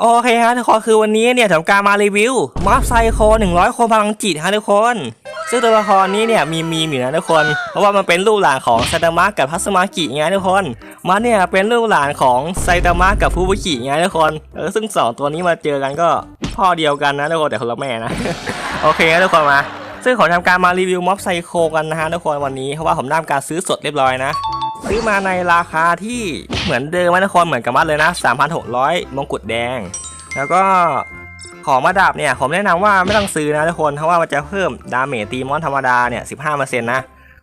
โอเคฮะทุกคนคือวันนี้เนี่ยทำการมารีวิวมอฟไซโค100 คนพลังจิตฮะทุกคน ซึ่งตัวละครนี้เนี่ยมีมีมอยู่นะทุกคน เพราะว่ามันเป็นลูกหลานของไซตามะกับพัสมากิไงทุกคน มันเนี่ยเป็นลูกหลานของไซตามะกับฟูบุกิไงทุกคนเออซึ่งสองตัวนี้มาเจอกันก็พ่อเดียวกันนะทุกคนแต่คนละแม่นะ โอเคนะทุกคนมา ซึ่งขอทำการมารีวิวม็อบไซโคกันนะฮะทุกคนวันนี้เพราะว่าผมได้ทำการซื้อสดเรียบร้อยนะ ซื้อมาในราคาที่เหมือนเดิมนะทุกคนเหมือนกับมัดเลยนะ 3,600 มงกุฎแดง แล้วก็ของมาดาบเนี่ยผมแนะนำว่าไม่ต้องซื้อนะทุกคนเพราะว่ามันจะเพิ่มดาเมจตีมอนธรรมดาเนี่ย15%นะ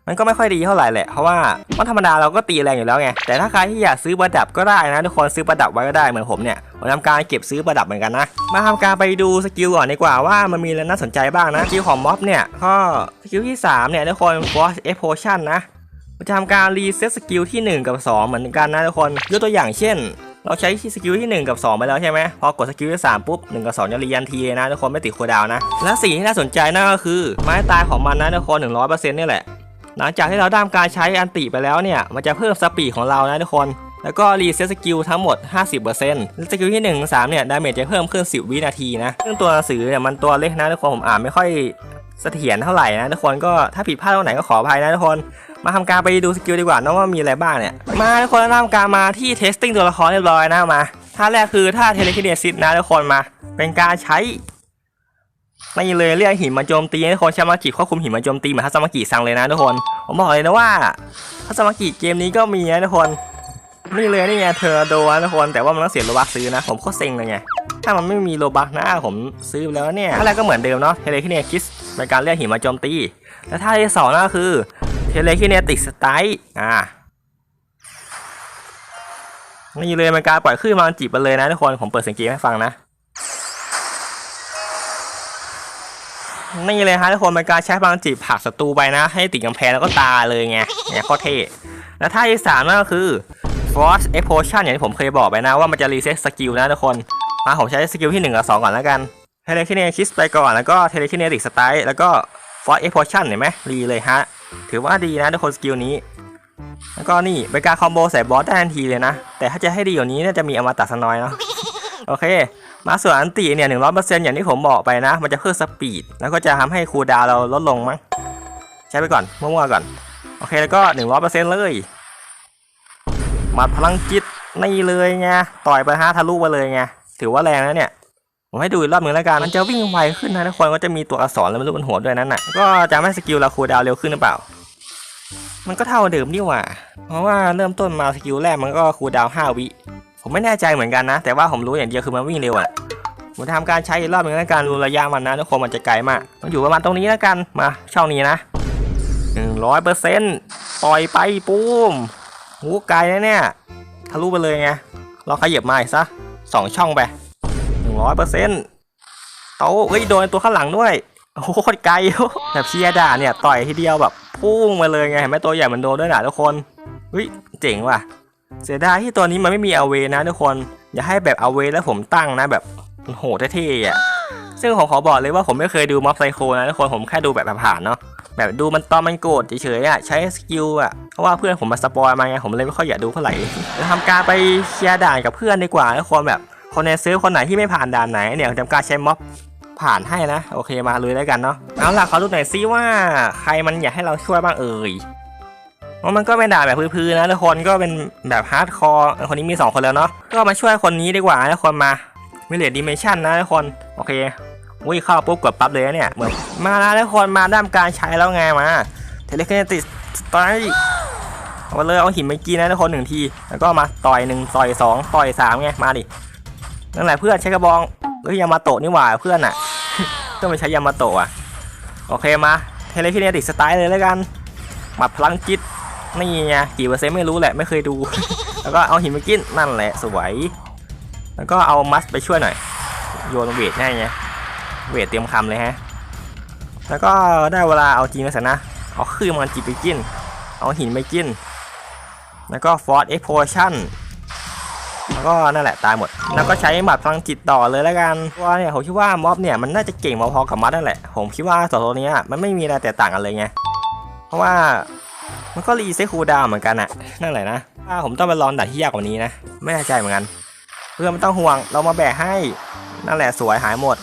มันก็ไม่ค่อยดีเท่าไหร่แหละเพราะว่ามอนธรรมดาเราก็ตีแรงอยู่แล้วไงแต่ถ้าใครที่อยากซื้อประดับก็ได้นะทุกคนซื้อประดับไว้ก็ได้เหมือนผมเนี่ยผมทำการเก็บซื้อประดับเหมือนกันนะ มาทำการไปดูสกิลก่อนดีกว่าว่ามันมีอะไรน่าสนใจบ้างนะสกิลของม็อบเนี่ยก็สกิลที่3เนี่ยทุกคน Force F Potion นะ จะทำการรีเซ็ตสกิลที่ 1 กับ 2 เหมือนกันนะทุกคนยกตัวอย่างเช่น เราใช้สกิลที่ 1 กับ 2 ไปแล้วใช่ไหมพอกดสกิลที่ 3 ปุ๊บ 1 กับ 2 จะรียันทีนะทุกคนไม่ติดโคดาวนะ และสิ่งที่น่าสนใจนั่นก็คือ ไม้ตายของมันนะทุกคน100%นี่แหละ หลังจากที่เราด้ทำการใช้อันติไปแล้วเนี่ยมันจะเพิ่มสปีดของเรานะทุกคนแล้วก็รีเซ็ตสกิลทั้งหมด 50%และสกิลที่1 3เนี่ย ดาเมจจะเพิ่มขึ้น 10 วินาทีนะ ซึ่งตัวหนังสือเนี่ย มันตัวเล็กนะทุกคน ผมอ่านไม่ค่อยเสถียรเท่าไหร่นะทุกคน ก็ถ้าผิดพลาดตรงไหนก็ขออภัยนะทุกคน มาทำการไปดูสกิลดีกว่านะว่ามีอะไรบ้างเนี่ย มาทุกคนแล้วทำการมาที่เทสติ้งตัวละครเรียบร้อยนะมาท่าแรกคือท่าเทเลคิเนซิสนะทุกคนมา เป็นการใช้ไม่เลยเรียกหินมาโจมตีทุกคนชามากิควบคุมหินมาโจมตีเหมือนทัศมากิซังเลยนะทุกคน ผมบอกเลยนะว่าทัศมากิเกมนี้ก็มีนะทุกคนนี่เลยนี่ไงเธอโดนทุกคนแต่ว่ามันต้องเสียโลบักซื้อนะ ผมโคตรเซ็งเลยไงถ้ามันไม่มีโลบักนะผมซื้อแล้วเนี่ยท่าแรกก็เหมือนเดิมเนาะเทเลคิเนซิสเป็นการเรียกหินมาโจมตี และท่าที่สองนั่นก็คือ เทเลคิเนติกสไตล์อ่านี่เลยมันการปล่อยคลื่นมาจีบไปเลยนะทุกคน ผมเปิดเสียงเกมให้ฟังนะ นี่เลยฮะทุกคนเป็นการใช้พลังจีบผลักศัตรูไปนะ ให้ติดกำแพงแล้วก็ตาเลยไงเนี่ยโคตรเท่และท่าที่สามนั่นก็คือ Force Explosion อย่างที่ผมเคยบอกไปนะว่ามันจะรีเซ็ตสกิลนะทุกคนมาผมใช้สกิลที่ 1 กับ 2 ก่อนแล้วกันเทเลคิเนคิสไปก่อนแล้วก็เทเลคิเนติกสไตล์แล้วก็ Force Explosion เห็นไหมรีเลยฮะ ถือว่าดีนะทุกคนสกิลนี้ แล้วก็นี่เป็นการคอมโบใส่บอสได้ทันทีเลยนะ แต่ถ้าจะให้ดีกว่านี้น่าจะมีอมตะสนอยเนาะโอเค มาส่วนอันตีเนี่ยหนึ่งร้อยเปอร์เซ็นต์อย่างที่ผมบอกไปนะ มันจะเพิ่มสปีด แล้วก็จะทำให้คูดาวเราลดลงมั้งใช้ไปก่อนมั่วๆก่อน โอเคแล้วก็หนึ่งร้อยเปอร์เซ็นต์เลยหมัดพลังจิตนี่เลยไงต่อยไปฮะทะลุไปเลยไงถือว่าแรงนะเนี่ย ผมให้ดูอีกรอบหนึ่งแล้วกัน มันจะวิ่งไวขึ้นนะทุกคนก็จะมีตัวอักษรแล้วไม่รู้บนหัวด้วยนั่นน่ะ ก็จะทำให้สกิลเราคูลดาวเร็วขึ้นหรือเปล่า มันก็เท่าเดิมนี่หว่า เพราะว่าเริ่มต้นมาสกิลแรกมันก็คูลดาวน์5วิ ผมไม่แน่ใจเหมือนกันนะ แต่ว่าผมรู้อย่างเดียวคือมันวิ่งเร็วอะผมทำการใช้อีกรอบหนึ่งแล้วกันรูระยะมันนะทุกคนมันจะไกลมาก มันอยู่ประมาณตรงนี้แล้วกัน มาช่องนี้นะหนึ่งร้อยเปอร์เซ็นต์ปล่อยไปปุ้มหูไกลนะเนี่ย ทะลุไปเลยไง เราขยับมาอีกซะสองช่องไป ร้อยเปอร์เซ็นต์โตเฮ้ยโดนตัวข้างหลังด้วยโอ้โหโคตรไกลแบบเชียด่าเนี่ยต่อยทีเดียวแบบพุ่งมาเลยไงเห็นไหมตัวใหญ่มันโดนด้วยนะทุกคนเฮ้ยเจ๋งว่ะ เสียดายที่ตัวนี้มันไม่มีเอาเวนะทุกคน อย่าให้แบบเอาเวแล้วผมตั้งนะแบบโหดเท่ๆอะซึ่งผมขอบอกเลยว่าผมไม่เคยดูม็อบไซโคนะทุกคนผมแค่ดูแบบผ่านเนาะแบบดูมันตอนมันโกรธเฉยๆอะใช้สกิลอะเพราะว่าเพื่อนผมมาสปอยมาไงผมเลยไม่ค่อยอยากดูเท่าไหร่จะทำการไปเคลียร์ด่านกับเพื่อนดีกว่าทุกคนแบบ คนในซื้อคนไหนที่ไม่ผ่านด่านไหนเนี่ยทำการใช้ม็อบผ่านให้นะ โอเคมาเลยแล้วกันเนาะเอาล่ะเขาดูหน่อยซิว่าใครมันอยากให้เราช่วยบ้างเอ่ยเพรามันก็เป็นด่าแบบพื้นๆนะทุกคนก็เป็นแบบฮาร์ดคอร์คนนี้มี 2 คนแล้วเนาะก็มาช่วยคนนี้ดีกว่านะทุกคนมามิเลดดิเมชันนะทุกคนโอเควิ่งเข้าปุ๊บกดปั๊บเลยเนี่ยเหมือนมาแล้วทุกคนมาด้ามการใช้แล้วไงมาเทเลคเนติสต่อยเอาเลยเอาหินไปกินนะทุกคนหนึ่งทีแล้วก็มาต่อยหนึ่งต่อยสองต่อยสามไงมาดิ นั่นแหละเพื่อนใช้กระบองเฮ้ยยามาโตะนี่หว่าเพื่อนอะก็ไม่ใช้ยามาโตะอะโอเคมาเทเลคเนติสสไตล์เลยแล้วกันหมัดพลังจิตนี่ไงกี่เปอร์เซ็นต์ไม่รู้แหละไม่เคยดู แล้วก็เอาหินมากินนั่นแหละสวยแล้วก็เอามัสไปช่วยหน่อยโยนเวทให้ไงเวทเตรียมคำเลยฮะแล้วก็ได้เวลาเอาจริงแล้วสินะเอาคืนมันจิบไปกิน เอาหินไปกิน แล้วก็ฟอร์ดเอ็กโพชั่น แล้วก็นั่นแหละตายหมด แล้วก็ใช้หมัดพลังจิตต่อเลยแล้วกันเพราะว่าเนี่ยผมคิดว่าม็อบเนี่ยมันน่าจะเก่งพอๆกับมัดนั่นแหละ ผมคิดว่าสองตัวนี้มันไม่มีอะไรแตกต่างกันเลยไง เพราะว่ามันก็รีเซ็ตคูลดาวเหมือนกันอะนั่นแหละนะถ้าผมต้องไปลองดัดที่ยากกว่านี้นะ ไม่แน่ใจเหมือนกัน เพื่อนไม่ต้องห่วง เรามาแบกให้ นั่นแหละสวยหายหมด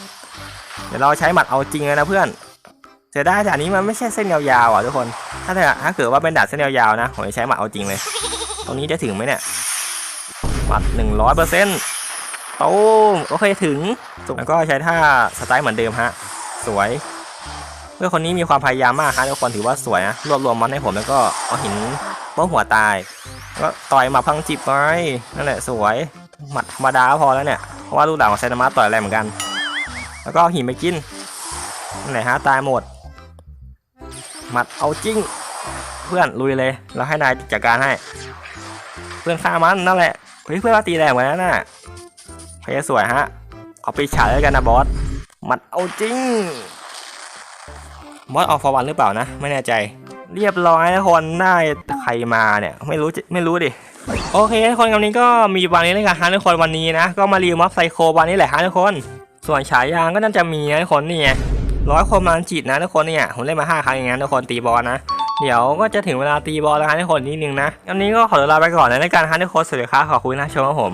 เดี๋ยวเราใช้หมัดเอาจริงเลยนะเพื่อนเสียดายแต่อันนี้มันไม่ใช่เส้นยาวๆอะทุกคน ถ้าถ้าเกิดว่าเป็นดาบเส้นยาวๆนะ ผมจะใช้หมัดเอาจริงเลย ตรงนี้จะถึงไหมเนี่ย มัดหนึ่งร้อยเปอร์เซนต์ตูมโอเคถึงแล้วก็ใช้ท่าสไตล์เหมือนเดิมฮะ สวยเพื่อนคนนี้มีความพยายามมากฮะทุกคนถือว่าสวยนะรวบรวมมันให้ผมแล้วก็เอาหินโป้หัวตายก็ต่อยหมาพังจิบไปนั่นแหละสวยหมัดธรรมดาพอแล้วเนี่ยเพราะว่าลูกด่างของไซนามะต่อยแรงเหมือนกัน แล้วก็หินไปกินนั่นแหละฮะตายหมดหมัดเอาจริง เพื่อนลุยเลยเราให้นายจัดการให้ เพื่อนฆ่ามันนั่นแหละ เฮ้ยเพื่อนว่าตีแรงเหมือนกันน่ะเพยสวยฮะเอาไปฉายแล้วกันนะบอสมัดเอาจริงบอสออกฟอร์วันหรือเปล่านะ ไม่แน่ใจ เรียบร้อยนะคนได้ใครมาเนี่ย ไม่รู้ไม่รู้ดิโอเคทุกคนวันนี้ก็มีวันนี้เลยกันฮะทุกคนวันนี้นะ ก็มารีวิวมอบไซโควันนี้แหละฮะทุกคน ส่วนฉายางก็น่าจะมีนะทุกคนนี่ไงร้อยคนมันจิตนะทุกคนเนี่ยผมเล่นมาห้าครั้งอย่างนั้นทุกคนตีบอลนะ เดี๋ยวก็จะถึงเวลาตีบอลแล้วฮะทุกคนนิดนึงนะวันนี้ก็ขอตัวลาไปก่อนนะในการฮะทุกคนสวัสดีครับขอบคุณนะชมครับผม